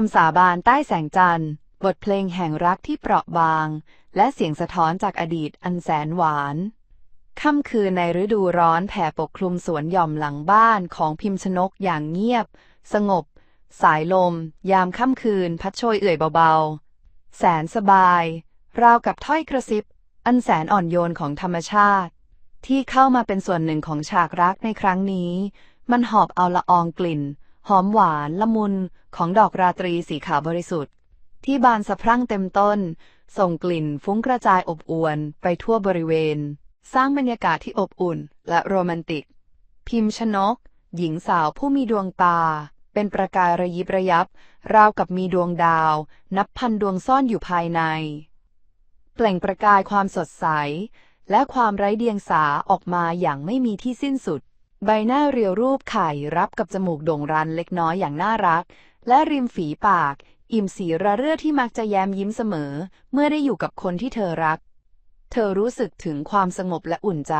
คำสาบานใต้แสงจันทร์ บทเพลงแห่งรักที่เปราะบาง และเสียงสะท้อนจากอดีตอันแสนหวาน ค่ำคืนในฤดูร้อนแผ่ปกคลุมสวนหย่อมหลังบ้านของพิมพ์ชนกอย่างเงียบ สงบ สายลม ยามค่ำคืนพัดโชยเอื่อยเบาๆ แสนสบาย ราวกับถ้อยกระซิบ อันแสนอ่อนโยนของธรรมชาติ ที่เข้ามาเป็นส่วนหนึ่งของฉากรักในครั้งนี้ มันหอบเอาละอองกลิ่น หอมหวานละมุน ของดอกราตรีสีขาวบริสุทธิ์ ที่บานสะพรั่งเต็มต้น ส่งกลิ่นฟุ้งกระจายอบอวลไปทั่วบริเวณ สร้างบรรยากาศที่อบอุ่นและโรแมนติก พิมพ์ชนก หญิงสาวผู้มีดวงตา เป็นประกายระยิบระยับ ราวกับมีดวงดาว นับพันดวงซ่อนอยู่ภายใน เปล่งประกายความสดใส และความไร้เดียงสาออกมาอย่างไม่มีที่สิ้นสุดใบหน้าเรียวรูปไข่รับกับจมูกโด่งรันเล็กน้อยอย่างน่ารัก และริมฝีปาก อิ่มสีระเรื่อที่มักจะแย้มยิ้มเสมอ เมื่อได้อยู่กับคนที่เธอรัก เธอรู้สึกถึงความสงบและอุ่นใจ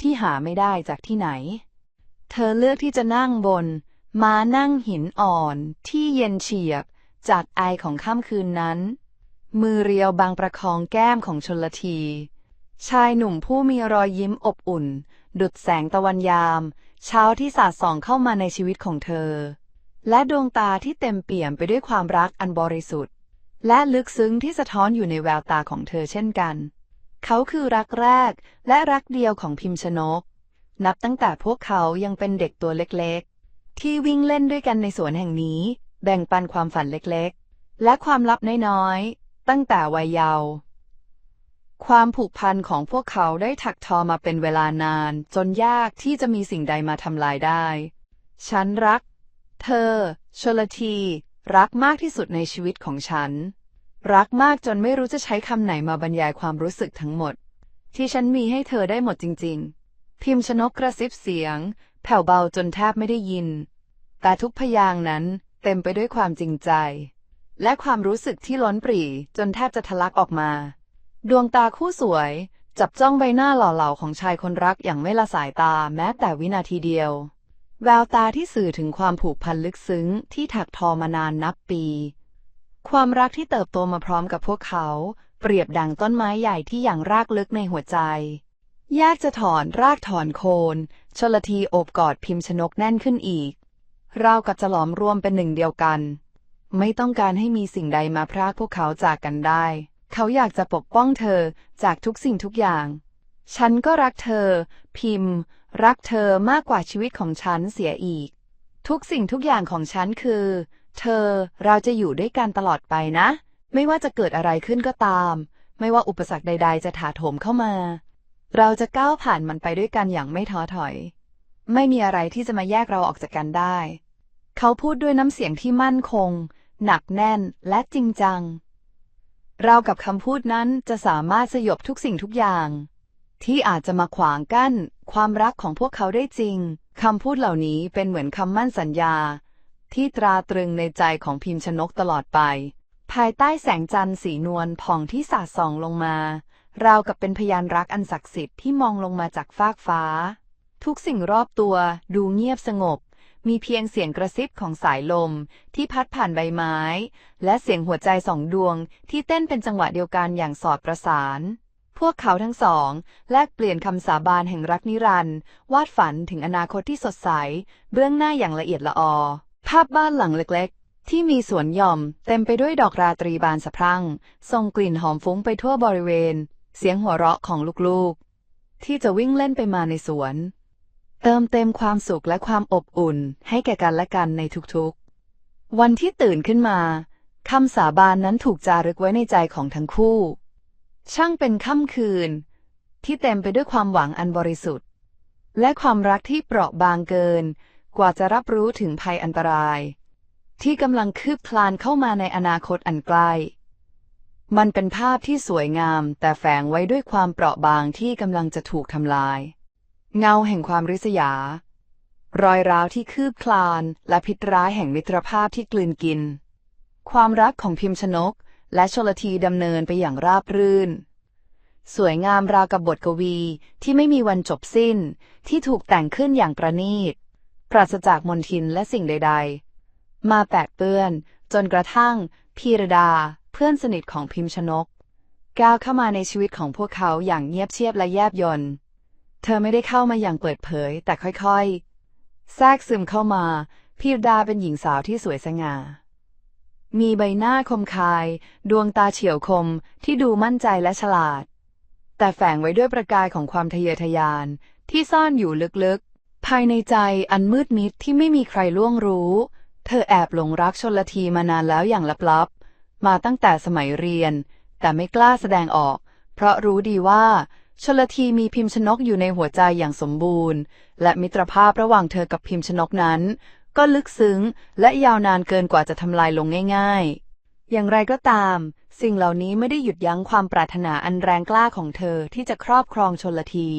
ที่หาไม่ได้จากที่ไหน เธอเลือกที่จะนั่งบน ม้านั่งหินอ่อน ที่เย็นเฉียบ จากไอของค่ำคืนนั้น มือเรียวบางประคองแก้มของชนลที ชายหนุ่มผู้มีรอยยิ้มอบอุ่น ดุดแสงตะวันยาม เช้าที่สาดส่องเข้ามาในชีวิตของเธอ และดวงตาที่เต็มเปี่ยมไปด้วยความรักอันบริสุทธิ์ และลึกซึ้งที่สะท้อนอยู่ในแววตาของเธอเช่นกัน เขาคือรักแรกและรักเดียวของพิมพ์ชนก นับตั้งแต่พวกเขายังเป็นเด็กตัวเล็กๆ ที่วิ่งเล่นด้วยกันในสวนแห่งนี้ แบ่งปันความฝันเล็กๆ และความลับน้อยๆ ตั้งแต่วัยเยาว์ความผูกพันของพวกเขาได้ถักทอมาเป็นเวลานาน จนยากที่จะมีสิ่งใดมาทำลายได้ ฉันรัก เธอ ชลที รักมากที่สุดในชีวิตของฉัน รักมากจนไม่รู้จะใช้คำไหนมาบรรยายความรู้สึกทั้งหมด ที่ฉันมีให้เธอได้หมดจริง ๆ พิมพ์ชนกกระซิบเสียง แผ่วเบาจนแทบไม่ได้ยิน แต่ทุกพยางนั้นเต็มไปด้วยความจริงใจ และความรู้สึกที่ล้นปรีจนแทบจะทะลักออกมา ดวงตาคู่สวย จับจ้องใบหน้าหล่อเหลาของชายคนรักอย่างไม่ละสายตาแม้แต่วินาทีเดียว แววตาที่สื่อถึงความผูกพันลึกซึ้งที่ถักทอมานานนับปี ความรักที่เติบโตมาพร้อมกับพวกเขา เปรียบดังต้นไม้ใหญ่ที่อย่างรากลึกในหัวใจ ยากจะถอนรากถอนโคน ชลทีโอบกอดพิมพ์ชนกแน่นขึ้นอีก เรากับจะหลอมรวมเป็นหนึ่งเดียวกัน ไม่ต้องการให้มีสิ่งใดมาพรากพวกเขาจากกันได้ เขาอยากจะปกป้องเธอจากทุกสิ่งทุกอย่าง ฉันก็รักเธอ พิมพ์ รักเธอมากกว่าชีวิตของฉันเสียอีก ทุกสิ่งทุกอย่างของฉันคือ เธอเราจะอยู่ด้วยกันตลอดไปนะ ไม่ว่าจะเกิดอะไรขึ้นก็ตาม ไม่ว่าอุปสรรคใด ๆ จะถาโถมเข้ามา เราจะก้าวผ่านมันไปด้วยกันอย่างไม่ท้อถอย ไม่มีอะไรที่จะมาแยกเราออกจากกันได้ เขาพูดด้วยน้ำเสียงที่มั่นคง หนักแน่นและจริงจัง เรากับคำพูดนั้นจะสามารถสยบทุกสิ่งทุกอย่าง ที่อาจจะมาขวางกั้น ความรักของพวกเขาได้จริงคำพูดเหล่านี้เป็นเหมือนคำมั่นสัญญา ที่ตราตรึงในใจของพิมพ์ชนกตลอดไป ภายใต้แสงจันทร์สีนวลผ่องที่สาดส่องลงมาราวกับเป็นพยานรักอันศักดิ์สิทธิ์ที่มองลงมาจากฟากฟ้า ทุกสิ่งรอบตัวดูเงียบสงบ มีเพียงเสียงกระซิบของสายลมที่พัดผ่านใบไม้ และเสียงหัวใจสองดวงที่เต้นเป็นจังหวะเดียวกันอย่างสอดประสาน พวกเขาทั้งสอง แลกเปลี่ยนคำสาบานแห่งรักนิรันดร์วาดฝันถึงอนาคตที่สดใส เบื้องหน้าอย่างละเอียดละออ ภาพบ้านหลังเล็กๆ ที่มีสวนหย่อม เต็มไปด้วยดอกราตรีบานสะพรั่งส่งกลิ่นหอมฟุ้งไปทั่วบริเวณ เสียงหัวเราะของลูกๆ ที่จะวิ่งเล่นไปมาในสวน เติมเต็มความสุขและความอบอุ่น ให้แก่กันและกันในทุกๆ วันที่ตื่นขึ้นมาคำสาบานนั้นถูกจารึกไว้ในใจของทั้งคู่ ช่างเป็นค่ำคืน ที่เต็มไปด้วยความหวังอันบริสุทธิ์ และความรักที่เปราะบางเกิน กว่าจะรับรู้ถึงภัยอันตราย ที่กำลังคืบคลานเข้ามาในอนาคตอันใกล้ มันเป็นภาพที่สวยงาม แต่แฝงไว้ด้วยความเปราะบางที่กำลังจะถูกทำลาย เงาแห่งความริษยา รอยร้าวที่คืบคลาน และพิษร้ายแห่งมิตรภาพที่กลืนกิน ความรักของพิมพ์ชนก และชลทีดำเนินไปอย่างราบรื่น สวยงามราวกับบทกวีที่ไม่มีวันจบสิ้น ที่ถูกแต่งขึ้นอย่างประณีต ปราศจากมนทินและสิ่งใด ๆ มาแปดเปื้อน จนกระทั่ง พีรดา เพื่อนสนิทของพิมพ์ชนก ก้าวเข้ามาในชีวิตของพวกเขาอย่างเงียบเชียบและแยบยลเธอไม่ได้เข้ามาอย่างเปิดเผย แต่ค่อยๆ แทรกซึมเข้ามา พีรดาเป็นหญิงสาวที่สวยสง่า มีใบหน้าคมคาย ดวงตาเฉียวคมที่ดูมั่นใจและฉลาด แต่แฝงไว้ด้วยประกายของความทะเยอทะยานที่ซ่อนอยู่ลึกๆ ภายในใจอันมืดมิดที่ไม่มีใครล่วงรู้ เธอแอบหลงรักชนละทีมานานแล้วอย่างลับๆ มาตั้งแต่สมัยเรียน แต่ไม่กล้าแสดงออก เพราะรู้ดีว่าชนละทีมีพิมพ์ชนกอยู่ในหัวใจอย่างสมบูรณ์ และมิตรภาพระหว่างเธอกับพิมพ์ชนกนั้น ก็ลึกซึ้ง และยาวนานเกินกว่าจะทำลายลงง่าย ๆ อย่างไรก็ตาม สิ่งเหล่านี้ไม่ได้หยุดยั้งความปรารถนาอันแรงกล้าของเธอที่จะครอบครองชนละที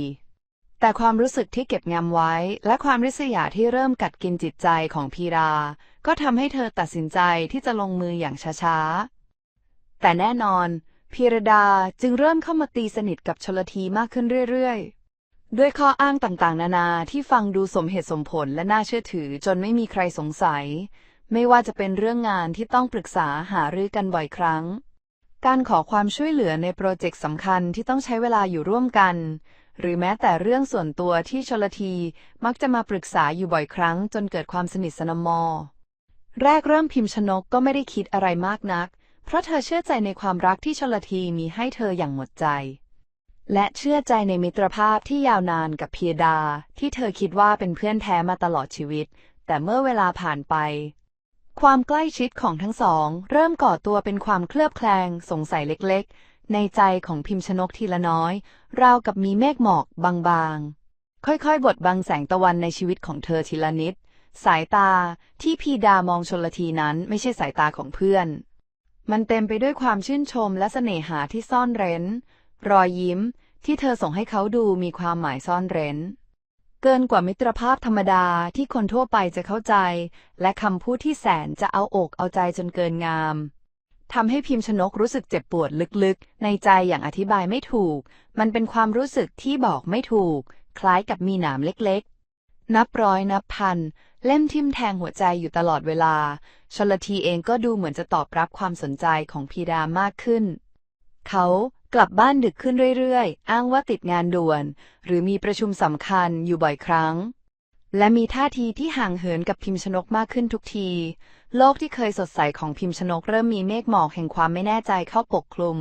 แต่ความรู้สึกที่เก็บงำไว้ และความริษยาที่เริ่มกัดกินจิตใจของพีรา ก็ทำให้เธอตัดสินใจที่จะลงมืออย่างช้าๆ แต่แน่นอนพีรดาจึงเริ่มเข้ามาตีสนิทกับชลทีมากขึ้นเรื่อยๆ ด้วยข้ออ้างต่างๆ นานาที่ฟังดูสมเหตุสมผลและน่าเชื่อถือจนไม่มีใครสงสัย ไม่ว่าจะเป็นเรื่องงานที่ต้องปรึกษาหารือกันบ่อยครั้ง การขอความช่วยเหลือในโปรเจกต์สำคัญที่ต้องใช้เวลาอยู่ร่วมกัน หรือแม้แต่เรื่องส่วนตัวที่ชลทีมักจะมาปรึกษาอยู่บ่อยครั้ง จนเกิดความสนิทสนมอแรกเริ่มพิมพ์ชนกก็ไม่ได้คิดอะไรมากนัก เพราะเธอเชื่อใจในความรักที่ชลทีมีให้เธออย่างหมดใจ และเชื่อใจในมิตรภาพที่ยาวนานกับเพียดา ที่เธอคิดว่าเป็นเพื่อนแท้มาตลอดชีวิต แต่เมื่อเวลาผ่านไป ความใกล้ชิดของทั้งสอง เริ่มก่อตัวเป็นความเคลือบแคลงสงสัยเล็กๆ ในใจของพิมพ์ชนกทีละน้อย ราวกับมีเมฆหมอกบางๆ ค่อยๆ บดบังแสงตะวันในชีวิตของเธอทีละนิด สายตาที่พีดามองชนละทีนั้นไม่ใช่สายตาของเพื่อน มันเต็มไปด้วยความชื่นชมและเสน่หาที่ซ่อนเร้น รอยยิ้มที่เธอส่งให้เขาดูมีความหมายซ่อนเร้น เกินกว่ามิตรภาพธรรมดาที่คนทั่วไปจะเข้าใจ และคำพูดที่แสนจะเอาอกเอาใจจนเกินงามทำให้พิมพ์ชนกรู้สึกเจ็บปวดลึกๆ ในใจอย่างอธิบายไม่ถูก มันเป็นความรู้สึกที่บอกไม่ถูก คล้ายกับมีหนามเล็กๆ นับร้อยนับพัน เล่มทิ่มแทงหัวใจอยู่ตลอดเวลา ชลทีเองก็ดูเหมือนจะตอบรับความสนใจของพีดามากขึ้น เขา กลับบ้านดึกขึ้นเรื่อยๆ อ้างว่าติดงานด่วน หรือมีประชุมสำคัญอยู่บ่อยครั้ง และมีท่าทีที่ห่างเหินกับพิมพ์ชนกมากขึ้นทุกที โลกที่เคยสดใสของพิมพ์ชนกเริ่มมีเมฆหมอกแห่งความไม่แน่ใจเข้าปกคลุม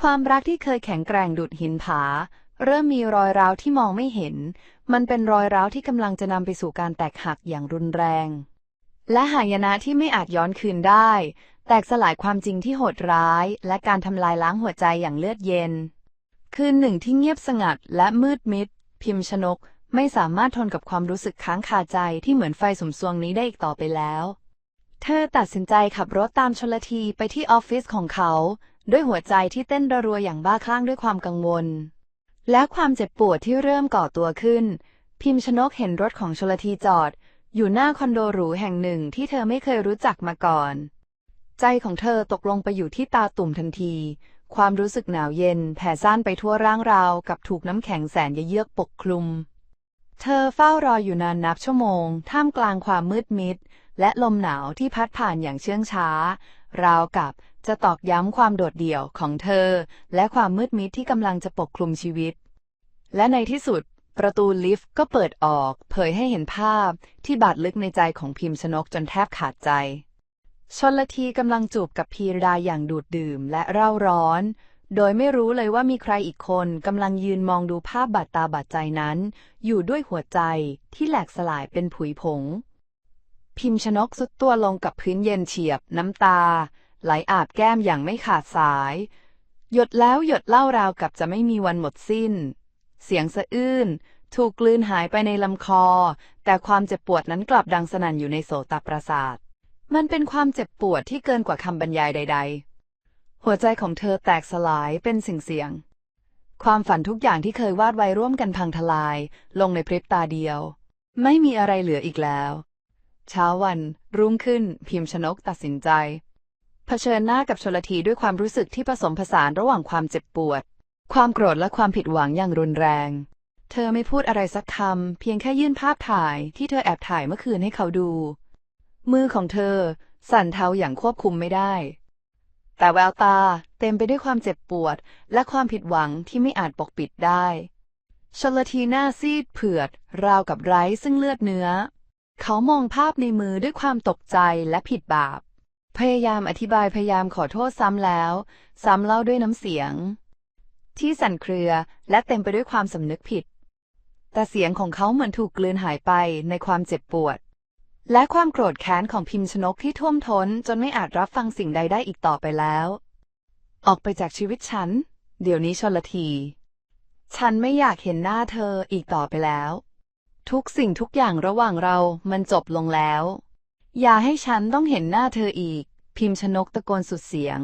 ความรักที่เคยแข็งแกร่งดุดหินผา เริ่มมีรอยร้าวที่มองไม่เห็น มันเป็นรอยร้าวที่กำลังจะนำไปสู่การแตกหักอย่างรุนแรงและหายนะที่ไม่อาจย้อนคืนได้ แตกสลายความจริงที่โหดร้าย และการทำลายล้างหัวใจอย่างเลือดเย็น คืนหนึ่งที่เงียบสงัดและมืดมิด พิมพ์ชนกไม่สามารถทนกับความรู้สึกค้างคาใจที่เหมือนไฟสมซวงนี้ได้อีกต่อไปแล้ว เธอตัดสินใจขับรถตามชลทีไปที่ออฟฟิศของเขา ด้วยหัวใจที่เต้นระรัวอย่างบ้าคลั่งด้วยความกังวล และความเจ็บปวดที่เริ่มก่อตัวขึ้น พิมพ์ชนกเห็นรถของชลทีจอด อยู่หน้าคอนโดหรูแห่งหนึ่งที่เธอไม่เคยรู้จักมาก่อน ใจของเธอตกลงไปอยู่ที่ตาตุ่มทันที ความรู้สึกหนาวเย็นแผ่ซ่านไปทั่วร่างราวกับถูกน้ำแข็งแสนเยือกปกคลุม เธอเฝ้ารออยู่นานนับชั่วโมง ท่ามกลางความมืดมิด และลมหนาวที่พัดผ่านอย่างเชื่องช้า ราวกับจะตอกย้ำความโดดเดี่ยวของเธอ และความมืดมิดที่กำลังจะปกคลุมชีวิต และในที่สุด ประตูลิฟต์ก็เปิดออก เผยให้เห็นภาพที่บาดลึกในใจของพิมพ์ชนกจนแทบขาดใจ ชนละทีกำลังจูบกับพีรดาอย่างดูดดื่มและเร่าร้อน โดยไม่รู้เลยว่ามีใครอีกคนกำลังยืนมองดูภาพบาดตาบาดใจนั้น อยู่ด้วยหัวใจที่แหลกสลายเป็นผุยผง พิมพ์ชนกสุดตัวลงกับพื้นเย็นเฉียบน้ำตา ไหลอาบแก้มอย่างไม่ขาดสาย หยดแล้วหยดเล่าราวกับจะไม่มีวันหมดสิ้น เสียงสะอื้นถูกกลืนหายไปในลำคอ แต่ความเจ็บปวดนั้นกลับดังสนั่นอยู่ในโสตประสาท มันเป็นความเจ็บปวดที่เกินกว่าคำบรรยายใด ๆ หัวใจของเธอแตกสลายเป็นสิ่งเสียง ความฝันทุกอย่างที่เคยวาดไว้ร่วมกันพังทลาย ลงในพริบตาเดียว ไม่มีอะไรเหลืออีกแล้ว เช้าวันรุ่งขึ้น พิมพ์ชนกตัดสินใจ เผชิญหน้ากับชลทีด้วยความรู้สึกที่ผสมผสานระหว่างความเจ็บปวด ความโกรธและความผิดหวังอย่างรุนแรง เธอไม่พูดอะไรสักคำเพียงแค่ยื่นภาพถ่ายที่เธอแอบถ่ายเมื่อคืนให้เขาดู มือของเธอ สั่นเทาอย่างควบคุมไม่ได้ แต่แววตาเต็มไปด้วยความเจ็บปวด และความผิดหวังที่ไม่อาจปกปิดได้ ชลทีหน้าซีดเผือด ราวกับไร้ซึ่งเลือดเนื้อ เขามองภาพในมือด้วยความตกใจและผิดบาป พยายามอธิบายพยายามขอโทษซ้ำแล้ว ซ้ำเล่าด้วยน้ำเสียง ที่สั่นเครือและเต็มไปด้วยความสำนึกผิด แต่เสียงของเขาเหมือนถูกกลืนหายไปในความเจ็บปวด และความโกรธแค้นของพิมพ์ชนกที่ท่วมท้นจนไม่อาจรับฟังสิ่งใดได้อีกต่อไปแล้ว ออกไปจากชีวิตฉัน เดี๋ยวนี้ชนละที ฉันไม่อยากเห็นหน้าเธออีกต่อไปแล้ว ทุกสิ่งทุกอย่างระหว่างเรามันจบลงแล้ว อย่าให้ฉันต้องเห็นหน้าเธออีก พิมพ์ชนกตะโกนสุดเสียง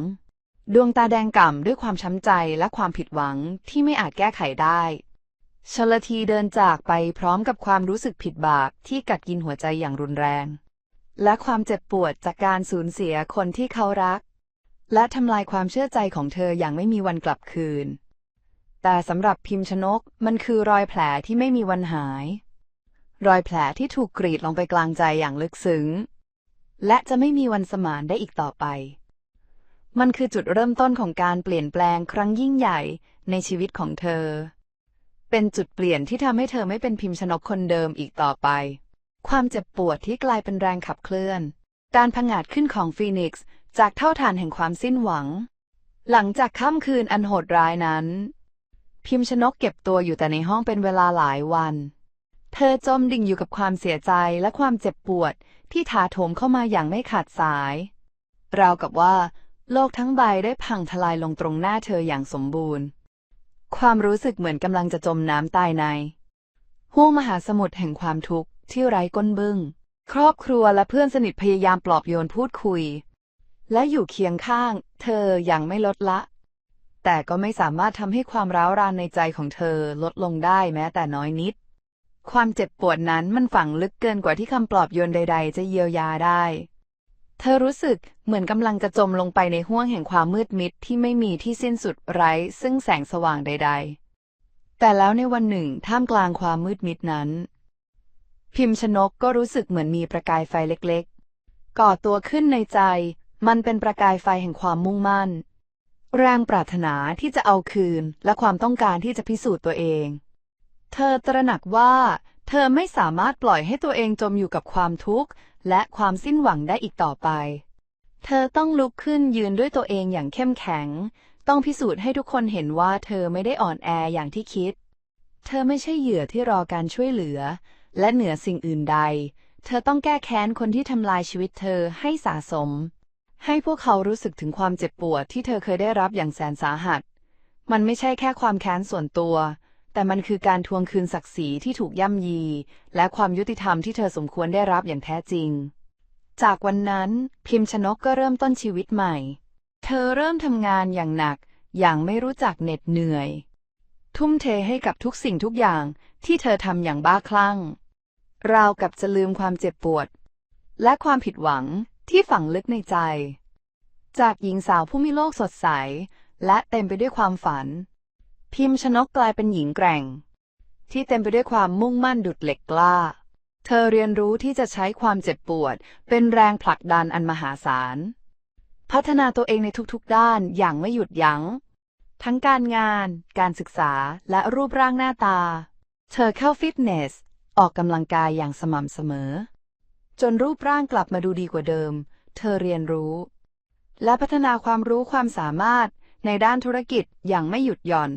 ดวงตาแดงก่ำด้วยความช้ำใจและความผิดหวังที่ไม่อาจแก้ไขได้ ชลทีเดินจากไปพร้อมกับความรู้สึกผิดบาปที่กัดกินหัวใจอย่างรุนแรง และความเจ็บปวดจากการสูญเสียคนที่เขารัก และทำลายความเชื่อใจของเธออย่างไม่มีวันกลับคืน แต่สำหรับพิมพ์ชนกมันคือรอยแผลที่ไม่มีวันหาย รอยแผลที่ถูกกรีดลงไปกลางใจอย่างลึกซึ้ง และจะไม่มีวันสมานได้อีกต่อไป มันคือจุดเริ่มต้นของการเปลี่ยนแปลงครั้งยิ่งใหญ่ในชีวิตของเธอ เป็นจุดเปลี่ยนที่ทำให้เธอไม่เป็นพิมพ์ชนกคนเดิมอีกต่อไป ความเจ็บปวดที่กลายเป็นแรงขับเคลื่อน การผงาดขึ้นของฟีนิกซ์จากเท่าฐานแห่งความสิ้นหวัง หลังจากค่ำคืนอันโหดร้ายนั้น พิมพ์ชนกเก็บตัวอยู่แต่ในห้องเป็นเวลาหลายวัน เธอจมดิ่งอยู่กับความเสียใจและความเจ็บปวดที่ถาโถมเข้ามาอย่างไม่ขาดสาย ราวกับว่า โลกทั้งใบได้พังทลายลงตรงหน้าเธออย่างสมบูรณ์ ความรู้สึกเหมือนกำลังจะจมน้ำตายในห้วงมหาสมุทรแห่งความทุกข์ที่ไร้ก้นบึ้ง ครอบครัวและเพื่อนสนิทพยายามปลอบโยนพูดคุย และอยู่เคียงข้าง เธออย่างไม่ลดละ แต่ก็ไม่สามารถทำให้ความร้าวรานในใจของเธอลดลงได้แม้แต่น้อยนิด ความเจ็บปวดนั้นมันฝังลึกเกินกว่าที่คำปลอบโยนใด ๆ จะเยียวยาได้ เธอรู้สึกเหมือนกำลังจะจมลงไปในห้วงแห่งความมืดมิดที่ไม่มีที่สิ้นสุดไร้ ซึ่งแสงสว่างใด ๆ แต่แล้วในวันหนึ่งท่ามกลางความมืดมิดนั้น พิมพ์ชนกก็รู้สึกเหมือนมีประกายไฟเล็กๆ ก่อตัวขึ้นในใจ มันเป็นประกายไฟแห่งความมุ่งมั่น แรงปรารถนาที่จะเอาคืนและความต้องการที่จะพิสูจน์ตัวเอง เธอตระหนักว่า ธอไม่สามารถปล่อยให้ตัวเองจมอยู่กับความทุกข์ และความสิ้นหวังได้อีกต่อไป เธอต้องลุกขึ้นยืนด้วยตัวเองอย่างเข้มแข็ง ต้องพิสูจน์ให้ทุกคนเห็นว่าเธอไม่ได้อ่อนแออย่างที่คิด เธอไม่ใช่เหยื่อที่รอการช่วยเหลือ และเหนือสิ่งอื่นใด เธอต้องแก้แค้นคนที่ทำลายชีวิตเธอให้สะสม ให้พวกเขารู้สึกถึงความเจ็บปวดที่เธอเคยได้รับอย่างแสนสาหัส มันไม่ใช่แค่ความแค้นส่วนตัว แต่มันคือการทวงคืนศักดิ์ศรีที่ถูกย่ำยี และความยุติธรรมที่เธอสมควรได้รับอย่างแท้จริง จากวันนั้นพิมพ์ชนกก็เริ่มต้นชีวิตใหม่ เธอเริ่มทำงานอย่างหนัก อย่างไม่รู้จักเหน็ดเหนื่อย ทุ่มเทให้กับทุกสิ่งทุกอย่างที่เธอทำอย่างบ้าคลั่ง ราวกับจะลืมความเจ็บปวด และความผิดหวังที่ฝังลึกในใจ จากหญิงสาวผู้มีโลกสดใส และเต็มไปด้วยความฝัน พิมพ์ชนกกลายเป็นหญิงแกร่ง ที่เต็มไปด้วยความมุ่งมั่นดุดเหล็กกล้า เธอเรียนรู้ที่จะใช้ความเจ็บปวด เป็นแรงผลักดันอันมหาศาล พัฒนาตัวเองในทุกๆด้านอย่างไม่หยุดยัง้ง ทั้งการงาน การศึกษาและรูปร่างหน้าตา เธอเข้าฟิตเนส ออกกำลังกายอย่างสม่ำเสมอ จนรูปร่างกลับมาดูดีกว่าเดิม เธอเรียนรู้ และพัฒนาความรู้ความสามารถในด้านธุรกิจอย่างไม่หยุดหย่อน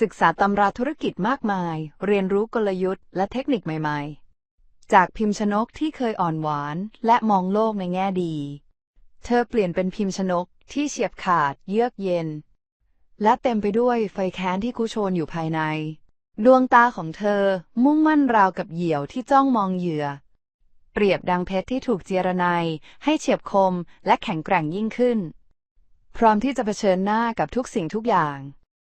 ศึกษาตำราธุรกิจมากมาย เรียนรู้กลยุทธ์และเทคนิคใหม่ๆ จากพิมพ์ชนกที่เคยอ่อนหวาน และมองโลกในแง่ดี เธอเปลี่ยนเป็นพิมพ์ชนกที่เฉียบขาด เยือกเย็น และเต็มไปด้วยไฟแค้นที่คุโชนอยู่ภายใน ดวงตาของเธอมุ่งมั่นราวกับเหยี่ยวที่จ้องมองเหยื่อ เปรียบดังเพชรที่ถูกเจรไนายให้เฉียบคมและแข็งแกร่งยิ่งขึ้น พร้อมที่จะเผชิญหน้ากับทุกสิ่งทุกอย่าง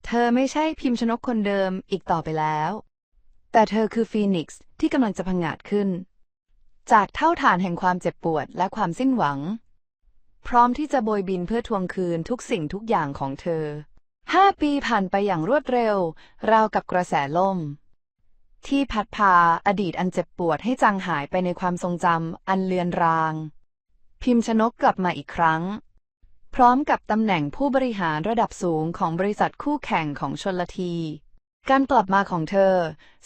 เธอไม่ใช่พิมพ์ชนกคนเดิมอีกต่อไปแล้ว แต่เธอคือฟีนิกซ์ที่กำลังจะพังงาดขึ้น จากเท่าฐานแห่งความเจ็บปวดและความสิ้นหวัง พร้อมที่จะโบยบินเพื่อทวงคืนทุกสิ่งทุกอย่างของเธอห้าปีผ่านไปอย่างรวดเร็ว ราวกับกระแสลม ที่พัดพาอดีตอันเจ็บปวดให้จางหายไปในความทรงจำอันเลือนราง พิมพ์ชนกกลับมาอีกครั้ง พร้อมกับตำแหน่งผู้บริหารระดับสูงของบริษัทคู่แข่งของชนละที การกลับมาของเธอ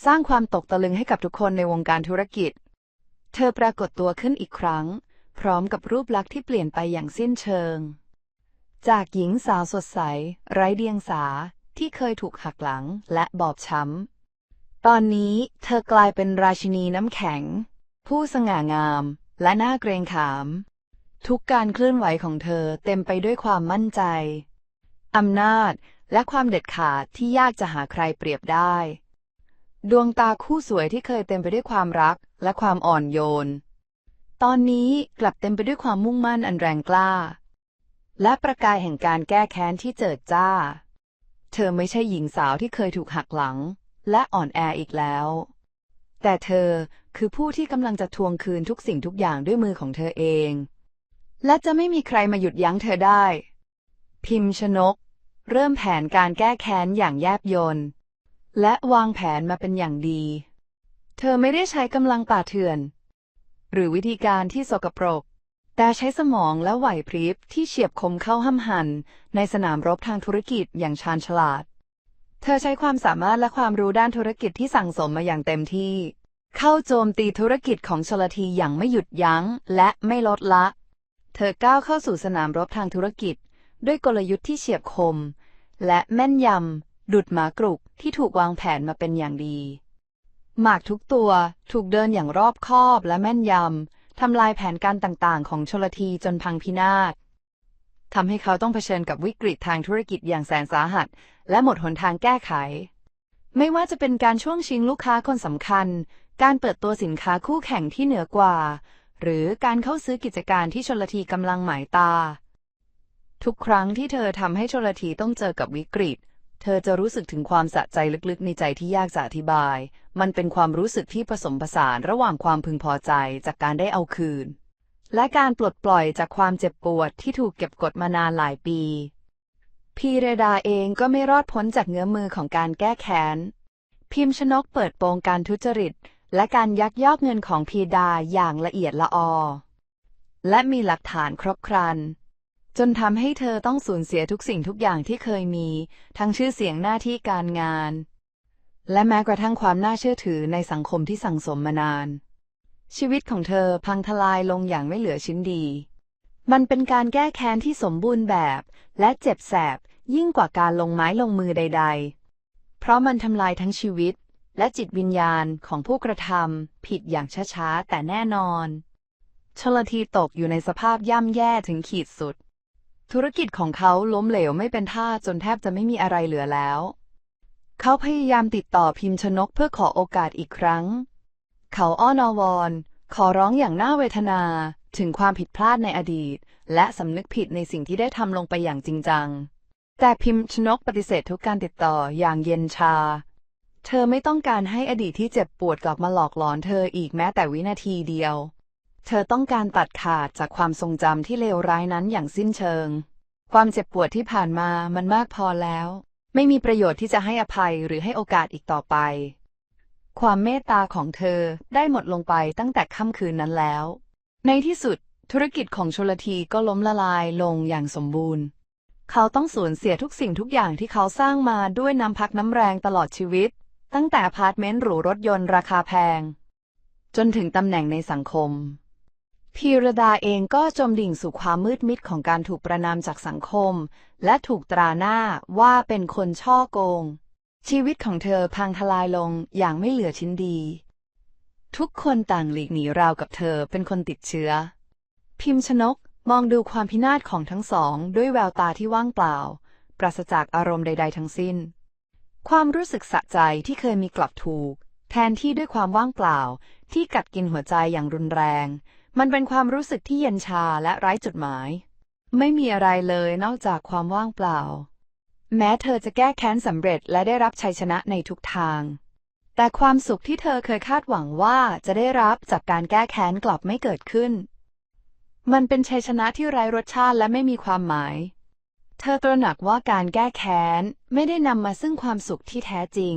สร้างความตกตะลึงให้กับทุกคนในวงการธุรกิจ เธอปรากฏตัวขึ้นอีกครั้ง พร้อมกับรูปลักษณ์ที่เปลี่ยนไปอย่างสิ้นเชิง จากหญิงสาวสดใส ไร้เดียงสาที่เคยถูกหักหลังและบอบช้ำ ตอนนี้เธอกลายเป็นราชินีน้ำแข็ง ผู้สง่างามและน่าเกรงขาม ทุกการเคลื่อนไหวของเธอเต็มไปด้วยความมั่นใจ อำนาจและความเด็ดขาดที่ยากจะหาใครเปรียบได้ ดวงตาคู่สวยที่เคยเต็มไปด้วยความรักและความอ่อนโยน ตอนนี้กลับเต็มไปด้วยความมุ่งมั่นอันแรงกล้า และประกายแห่งการแก้แค้นที่เจิดจ้า เธอไม่ใช่หญิงสาวที่เคยถูกหักหลัง และอ่อนแออีกแล้ว แต่เธอคือผู้ที่กำลังจะทวงคืนทุกสิ่งทุกอย่างด้วยมือของเธอเอง และจะไม่มีใครมาหยุดยั้งเธอได้ พิมพ์ชนก เริ่มแผนการแก้แค้นอย่างแยบยลและวางแผนมาเป็นอย่างดี เธอไม่ได้ใช้กำลังป่าเถื่อน หรือวิธีการที่สกปรก แต่ใช้สมองและไหวพริบที่เฉียบคมเข้าห้ำหัน ในสนามรบทางธุรกิจอย่างชาญฉลาด เธอใช้ความสามารถและความรู้ด้านธุรกิจที่สั่งสมมาอย่างเต็มที่ เข้าโจมตีธุรกิจของชลทีอย่างไม่หยุดยั้งและไม่ลดละ เธอก้าวเข้าสู่สนามรบทางธุรกิจ ด้วยกลยุทธ์ที่เฉียบคม และแม่นยำดุดหมากรุกที่ถูกวางแผนมาเป็นอย่างดี หมากทุกตัวถูกเดินอย่างรอบคอบและแม่นยำทำลายแผนการต่างๆ ของชลทีจนพังพินาศทำให้เขาต้องเผชิญกับวิกฤตทางธุรกิจอย่างแสนสาหัส และหมดหนทางแก้ไข ไม่ว่าจะเป็นการช่วงชิงลูกค้าคนสำคัญ การเปิดตัวสินค้าคู่แข่งที่เหนือกว่า หรือการเข้าซื้อกิจการที่ชลทีกำลังหมายตา ทุกครั้งที่เธอทำให้ชลทีต้องเจอกับวิกฤต เธอจะรู้สึกถึงความสะใจลึกๆ ในใจที่ยากจะอธิบาย มันเป็นความรู้สึกที่ผสมผสานระหว่างความพึงพอใจจากการได้เอาคืน และการปลดปล่อยจากความเจ็บปวดที่ถูกเก็บกดมานานหลายปีพีเรดาเองก็ไม่รอดพ้นจากเงื้อมือของการแก้แค้น พิมพ์ชนกเปิดโปงการทุจริต และการยักยอกเงินของพีดาอย่างละเอียดละออ และมีหลักฐานครบครัน จนทำให้เธอต้องสูญเสียทุกสิ่งทุกอย่างที่เคยมี ทั้งชื่อเสียงหน้าที่การงาน และแม้กระทั่งความน่าเชื่อถือในสังคมที่สั่งสมมานาน ชีวิตของเธอพังทลายลงอย่างไม่เหลือชิ้นดี มันเป็นการแก้แค้นที่สมบูรณ์แบบ และเจ็บแสบยิ่งกว่าการลงไม้ลงมือใด ๆ เพราะมันทำลายทั้งชีวิต และจิตวิญญาณของผู้กระทำผิดอย่างช้าๆ แต่แน่นอน ชลทีตกอยู่ในสภาพย่ำแย่ถึงขีดสุด ธุรกิจของเขาล้มเหลวไม่เป็นท่าจนแทบจะไม่มีอะไรเหลือแล้ว เขาพยายามติดต่อพิมพ์ชนกเพื่อขอโอกาสอีกครั้ง เขาอ้อนอวอนขอร้องอย่างน่าเวทนาถึงความผิดพลาดในอดีต และสำนึกผิดในสิ่งที่ได้ทำลงไปอย่างจริงจัง แต่พิมพ์ชนกปฏิเสธทุกการติดต่ออย่างเย็นชา เธอไม่ต้องการให้อดีตที่เจ็บปวดกลับมาหลอกหลอนเธออีกแม้แต่วินาทีเดียว เธอต้องการตัดขาดจากความทรงจำที่เลวร้ายนั้นอย่างสิ้นเชิง ความเจ็บปวดที่ผ่านมามันมากพอแล้ว ไม่มีประโยชน์ที่จะให้อภัยหรือให้โอกาสอีกต่อไป ความเมตตาของเธอได้หมดลงไปตั้งแต่ค่ำคืนนั้นแล้ว ในที่สุดธุรกิจของชลทีก็ล้มละลายลงอย่างสมบูรณ์ เขาต้องสูญเสียทุกสิ่งทุกอย่างที่เขาสร้างมาด้วยน้ำพักน้ำแรงตลอดชีวิต ตั้งแต่พาร์ตเมนต์หรูรถยนต์ราคาแพง จนถึงตำแหน่งในสังคม พีรดาเองก็จมดิ่งสู่ความมืดมิดของการถูกประนามจากสังคม และถูกตราหน้าว่าเป็นคนช่อโกง ชีวิตของเธอพังทลายลงอย่างไม่เหลือชิ้นดี ทุกคนต่างหลีกหนีราวกับเธอเป็นคนติดเชื้อ พิมพ์ชนกมองดูความพินาศของทั้งสองด้วยแววตาที่ว่างเปล่า ปราศจากอารมณ์ใด ๆ ทั้งสิ้น ความรู้สึกสะใจที่เคยมีกลับถูก แทนที่ด้วยความว่างเปล่า ที่กัดกินหัวใจอย่างรุนแรง มันเป็นความรู้สึกที่เย็นชาและไร้จุดหมาย ไม่มีอะไรเลยนอกจากความว่างเปล่า แม้เธอจะแก้แค้นสำเร็จและได้รับชัยชนะในทุกทาง แต่ความสุขที่เธอเคยคาดหวังว่าจะได้รับจากการแก้แค้นกลับไม่เกิดขึ้น มันเป็นชัยชนะที่ไร้รสชาติและไม่มีความหมาย เธอตระหนักว่าการแก้แค้นไม่ได้นำมาซึ่งความสุขที่แท้จริง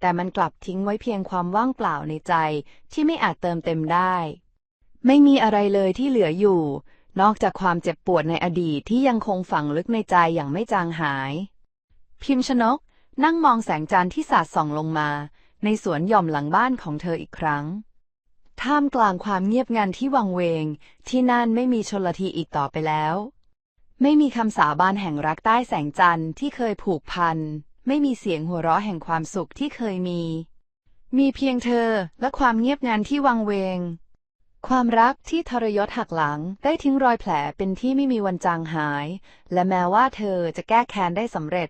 แต่มันกลับทิ้งไว้เพียงความว่างเปล่าในใจที่ไม่อาจเติมเต็มได้ ไม่มีอะไรเลยที่เหลืออยู่ นอกจากความเจ็บปวดในอดีตที่ยังคงฝังลึกในใจอย่างไม่จางหาย พิมพ์ชนกนั่งมองแสงจันทร์ที่สาดส่องลงมา ในสวนหย่อมหลังบ้านของเธออีกครั้ง ท่ามกลางความเงียบงันที่วังเวง ที่นั่นไม่มีชนลทีอีกต่อไปแล้ว ไม่มีคำสาบานแห่งรักใต้แสงจันทร์ที่เคยผูกพัน ไม่มีเสียงหัวเราะแห่งความสุขที่เคยมี มีเพียงเธอและความเงียบงันที่วังเวง ความรักที่ทรยศหักหลังได้ทิ้งรอยแผลเป็นที่ไม่มีวันจางหาย และแม้ว่าเธอจะแก้แค้นได้สำเร็จ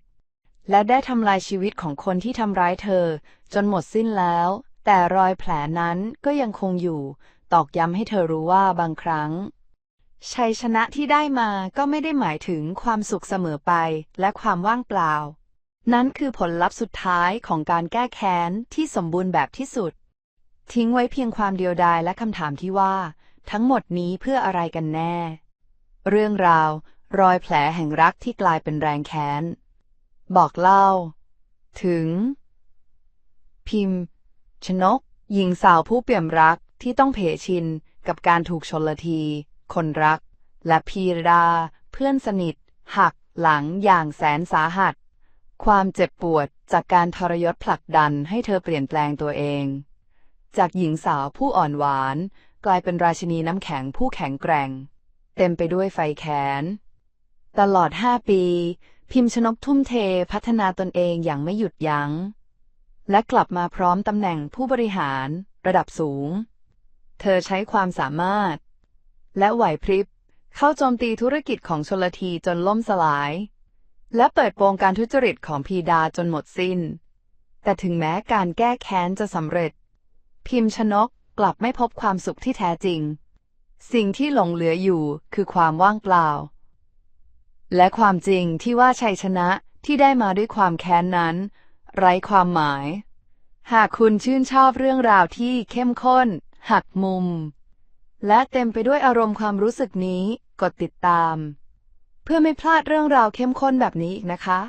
และได้ทำลายชีวิตของคนที่ทำร้ายเธอ จนหมดสิ้นแล้ว แต่รอยแผลนั้นก็ยังคงอยู่ ตอกย้ำให้เธอรู้ว่าบางครั้ง ชัยชนะที่ได้มาก็ไม่ได้หมายถึงความสุขเสมอไปและความว่างเปล่า นั้นคือผลลัพธ์สุดท้ายของการแก้แค้นที่สมบูรณ์แบบที่สุด ทิ้งไว้เพียงความเดียวดายและคำถามที่ว่า ทั้งหมดนี้เพื่ออะไรกันแน่ เรื่องราว รอยแผลแห่งรักที่กลายเป็นแรงแค้น บอกเล่า ถึง พิมพ์ ชนก หญิงสาวผู้เปี่ยมรักที่ต้องเผชินกับการถูกชนละที คนรัก และพีดาเพื่อนสนิท หักหลังอย่างแสนสาหัส ความเจ็บปวดจากการทรยศผลักดันให้เธอเปลี่ยนแปลงตัวเอง จากหญิงสาวผู้อ่อนหวาน กลายเป็นราชินีน้ำแข็งผู้แข็งแกร่ง เต็มไปด้วยไฟแค้นตลอดห้าปี พิมพ์ชนกทุ่มเทพัฒนาตนเองอย่างไม่หยุดยัง้ง และกลับมาพร้อมตำแหน่งผู้บริหารระดับสูง เธอใช้ความสามารถ และไหวพริบ เข้าโจมตีธุรกิจของชลทีจนล่มสลาย และเปิดโปงการทุจริตของพีดาจนหมดสิ้น แต่ถึงแม้การแก้แค้นจะสำเร็จ พิมพ์ชนกกลับไม่พบความสุขที่แท้จริง สิ่งที่หลงเหลืออยู่คือความว่างเปล่า และความจริงที่ว่าชัยชนะที่ได้มาด้วยความแค้นนั้น ไร้ความหมาย หากคุณชื่นชอบเรื่องราวที่เข้มข้น หักมุม และเต็มไปด้วยอารมณ์ความรู้สึกนี้ กดติดตาม เพื่อไม่พลาดเรื่องราวเข้มข้นแบบนี้อีกนะคะ